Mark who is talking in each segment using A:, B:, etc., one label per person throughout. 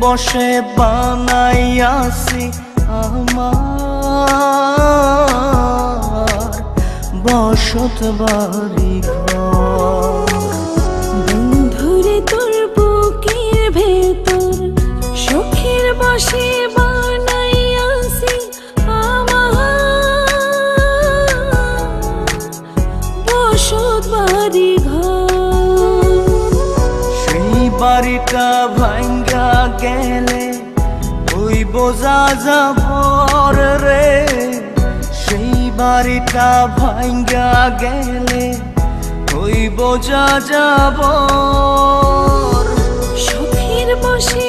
A: বসে বানাইয়াছি আমার বসত বাড়ি ঘর।
B: বন্ধুরে তোর বুকের ভেতর সুখের বসে বানাইয়াছি আমার বসত বাড়ি ঘর।
A: সেই বাড়িটা ওই বোঝা যাবর রে সেই বাড়িটা ভাঙ্গা গেলে ওই বোঝা যাবর।
B: সুখের বসে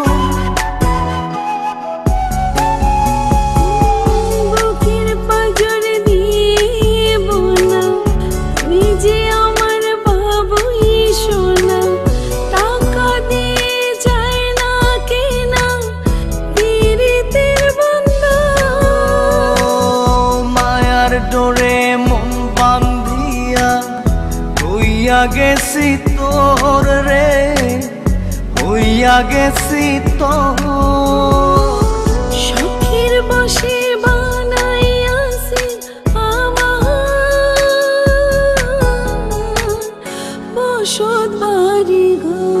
A: গেছি তোর রে হইয়া গেছি তোর।
B: সুখের বসে আমার বসত বাড়ি ঘর।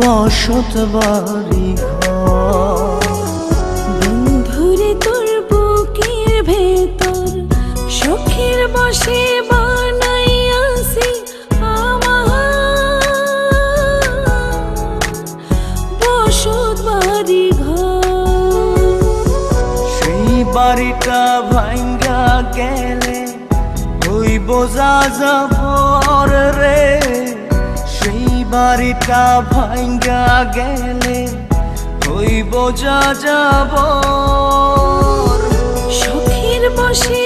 A: বসত বাড়ি ঘর।
B: বন্ধুরে তোর বুকের ভেতর সুখের বসে বানাইয়াছি আমার। বসত বাড়ি ঘর।
A: সেই বাড়িটা ভাঙ্গা গেলে ওই বোঝা যাবর রে। সেই বাড়িটা ভাঙ্গা গেলে কই বোঝা যাব। সখীর বসে